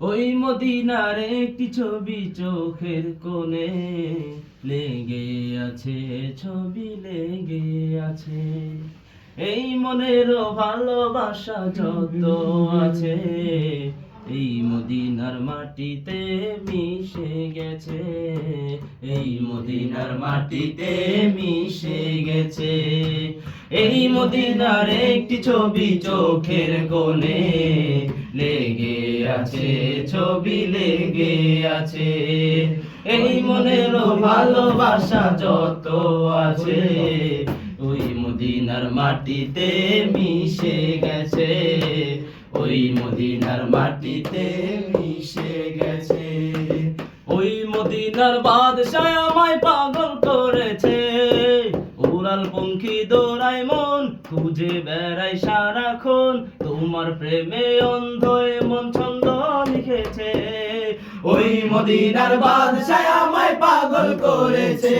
ওই মদিনার একটি ছবি চোখের কোণে লেগে আছে, ছবি লেগে আছে। এই মনের ভালোবাসা যত আছে, এই মদিনার মাটিতে মিশে গেছে। এই মদিনার মাটিতে মিশে গেছে। এই মদিনার একটি ছবি চোখের কোণে আছে, ছবি লেগে আছে। এই মনের ভালোবাসা যত আছে, ওই মদিনার মাটিতে মিশে গেছে। ওই মদিনার মাটিতে মিশে গেছে। ওই মদিনার বাদশাহ আমায় পাগল করেছে। উড়াল পঙ্খী দৌড়ায় মন, খুঁজে বেড়াই সারাক্ষণ। তোমার প্রেমে অন্ধ মন ছন্দ লিখেছে। ওই মদিনার বাদশাহ আমায় পাগল করেছে।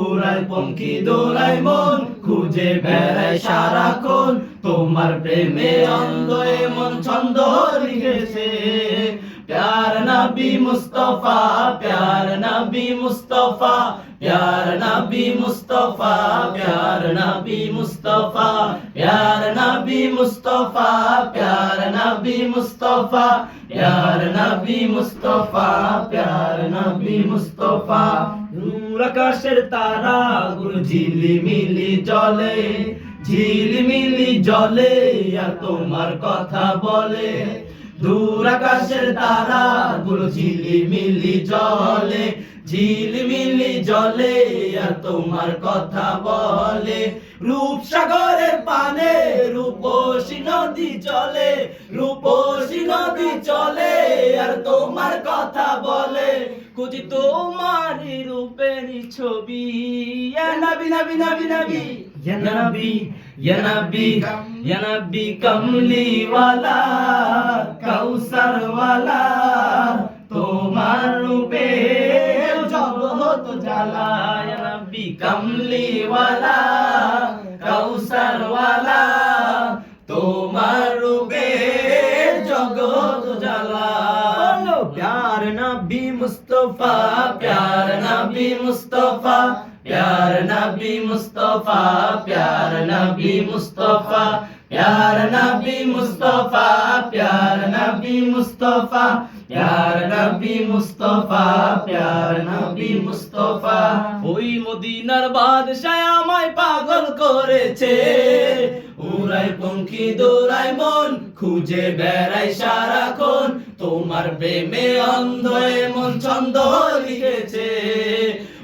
উড়ায় পঙ্কি, দৌড়ায় মন, খুঁজে বেড়ায় সারাক্ষণ। তোমার প্রেমে অন্ধ নবী মুস্তফা, প্যার নবী মুস্তফা, প্যার নবী মুস্তফা, প্যার নবী মুস্তফা, প্যার নবী মুস্তফা, প্যার নবী মুস্তফা, প্যার নবী মুস্তফা, প্যার নবী মুস্তফা। নূর আকাশের তারা গুরু ঝিলিমিলি জলে ঝিলিমিলি জলে, আর তোমার কথা বলে। দূর আকাশের তারা গুলো ঝিলিমিলি জলে ঝিলিমিলি জলে, আর তোমার কথা বলে। রূপসাগরের পানে রূপসী নদী চলে, রূপসী নদী চলে। আর তোমার কথা বলে। খুঁজি তোমার রূপের ছবি। নবী নবী নবী নবী। নবী নবী নবী কমলি ওয়ালা ওয়ালা তোমার রূপে জ্বালা। ইয়া নবী কমলি ওয়ালা মুস্তফা, প্যার নবী মুস্তফা, প্যার নবী মুস্তফা, প্যার নবী মুস্তফা, প্যার নবী মুস্তফা, প্যার নবী মুস্তফা, প্যার নবী মুস্তফা, প্যার নবী মুস্তফা। ওই মদিনার বাদশাহ আমায় পাগল করেছে। উড়াই পঙ্খী দৌড়াই, মন খুঁজে বেড়াই সারাক্ষণ। তোমার প্রেমে অন্ধ মন ছন্দ লিখেছে।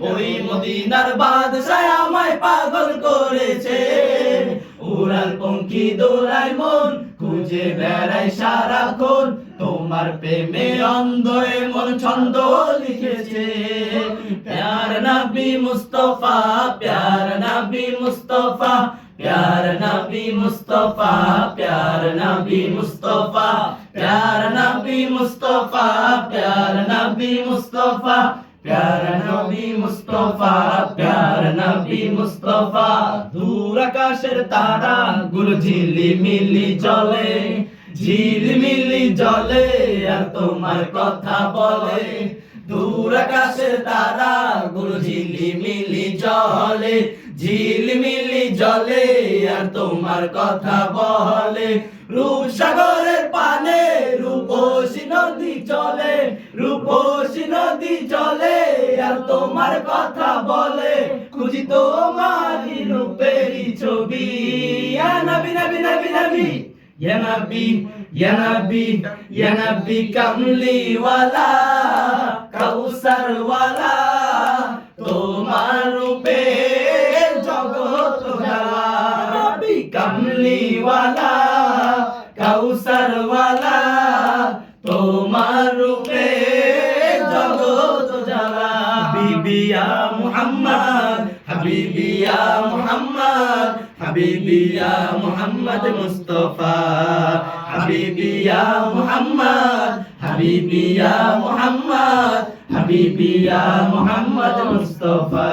ওই মদিনার বাদশাহ আমায় পাগল করেছে। উড়াল, পঙ্খী দৌড়াই, মন খুঁজে বেড়াই সারাক্ষণ। তোমার প্রেমে অন্ধ মন ছন্দ লিখেছে। প্যার নবী মুস্তফা, প্যার নবী মুস্তফা प्यार नबी मुस्तफा प्यार नबी मुस्तफा प्यार नबी मुस्तफा प्यार नबी मुस्तफा प्यार नबी मुस्तफा प्यार नबी मुस्तफा दूर দূর আকাশের তারা मिली ঝিলিমিলি জলে ঝিলিমিলি জলে আর তোমার কথা বলে দূর আকাশের তারা গুলো ঝিলিমিলি জলে ঝিলিমিলি জলে আর তোমার কথা বলে। রূপসাগরের পানে রূপসী নদী চলে, রূপসী নদী চলে আর তোমার কথা বলে। খুঁজি তোমার রূপেরই ছবি। নবী নবী নবী নবী। ইয়া নবী ইয়া নবী, ইয়া কামলি ওয়ালা কাউসার ওয়ালা তোমার রূপে নবী কামলি ওয়ালা কাউসার ওয়ালা তোমার রূপে জগৎ জ্বালা। বিবিয়া মুহাম্মদ হাবিবিয়া মুহাম্মদ হাবিবিয়া মুহাম্মদ মুস্তফা। হাবিবিয়া মুহাম্মদ হাবিবিয়া মুহাম্মদ হাবিবিয়া মুহাম্মদ মুস্তফা।